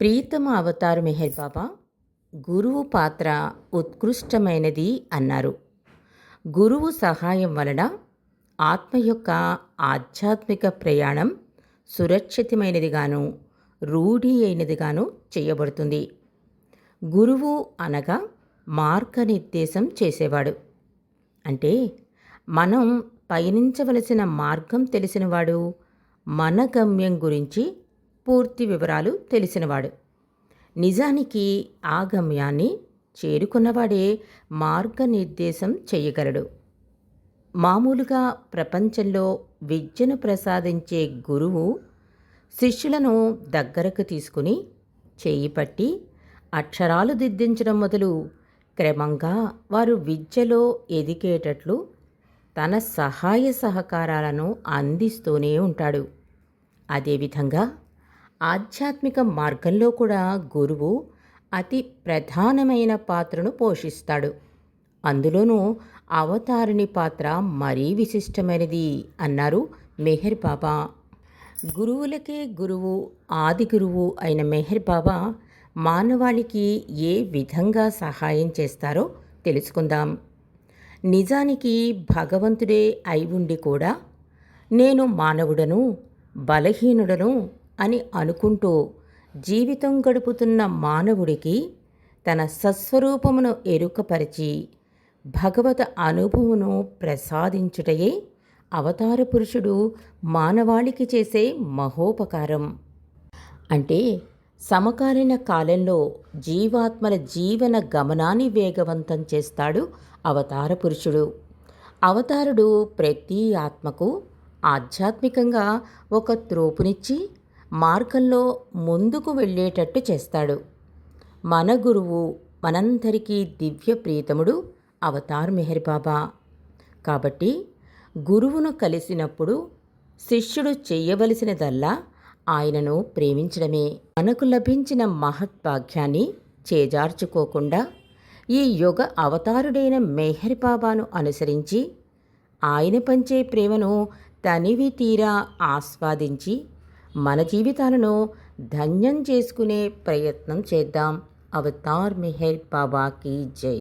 ప్రియతమ అవతారు మెహర్ బాబా గురువు పాత్ర ఉత్కృష్టమైనది అన్నారు. గురువు సహాయం వలన ఆత్మ యొక్క ఆధ్యాత్మిక ప్రయాణం సురక్షితమైనదిగాను రూఢి అయినదిగాను చేయబడుతుంది. గురువు అనగా మార్గనిర్దేశం చేసేవాడు. అంటే మనం పయనించవలసిన మార్గం తెలిసినవాడు మన గమ్యం గురించి పూర్తి వివరాలు తెలిసినవాడు. నిజానికి ఆ గమ్యాన్ని చేరుకున్నవాడే మార్గనిర్దేశం చేయగలడు. మామూలుగా ప్రపంచంలో విద్యను ప్రసాదించే గురువు శిష్యులను దగ్గరకు తీసుకుని చేయి పట్టి అక్షరాలు దిద్దించడం మొదలు క్రమంగా వారు విద్యలో ఎదిగేటట్లు తన సహాయ సహకారాలను అందిస్తూనే ఉంటాడు. అదేవిధంగా ఆధ్యాత్మిక మార్గంలో కూడా గురువు అతి ప్రధానమైన పాత్రను పోషిస్తాడు. అందులోనూ అవతారిణి పాత్ర మరీ విశిష్టమైనది అన్నారు మెహర్ బాబా. గురువులకే గురువు ఆది గురువు అయిన మెహర్ బాబా మానవాళికి ఏ విధంగా సహాయం చేస్తారో తెలుసుకుందాం. నిజానికి భగవంతుడే అయి ఉండి కూడా నేను మానవుడను బలహీనుడను అని అనుకుంటూ జీవితం గడుపుతున్న మానవుడికి తన సస్వరూపమును ఎరుకపరిచి భగవత అనుభవమును ప్రసాదించుటయే అవతార పురుషుడు మానవాళికి చేసే మహోపకారం. అంటే సమకాలీన కాలంలో జీవాత్మల జీవన గమనాన్ని వేగవంతం చేస్తాడు అవతార పురుషుడు. అవతారుడు ప్రతి ఆత్మకు ఆధ్యాత్మికంగా ఒక త్రోపునిచ్చి మార్గంలో ముందుకు వెళ్ళేటట్టు చేస్తాడు. మన గురువు మనందరికీ దివ్య ప్రీతముడు అవతార్ మెహర్ బాబా. కాబట్టి గురువును కలిసినప్పుడు శిష్యుడు చేయవలసినదల్లా ఆయనను ప్రేమించడమే. మనకు లభించిన మహద్భాగ్యాన్ని చేజార్చుకోకుండా ఈ యుగ అవతారుడైన మెహర్ బాబాను అనుసరించి ఆయన పంచే ప్రేమను తనివి తీరా ఆస్వాదించి మన జీవితాలను ధన్యం చేసుకునే ప్రయత్నం చేద్దాం. అవతార్ మెహర్ బాబాకి జై.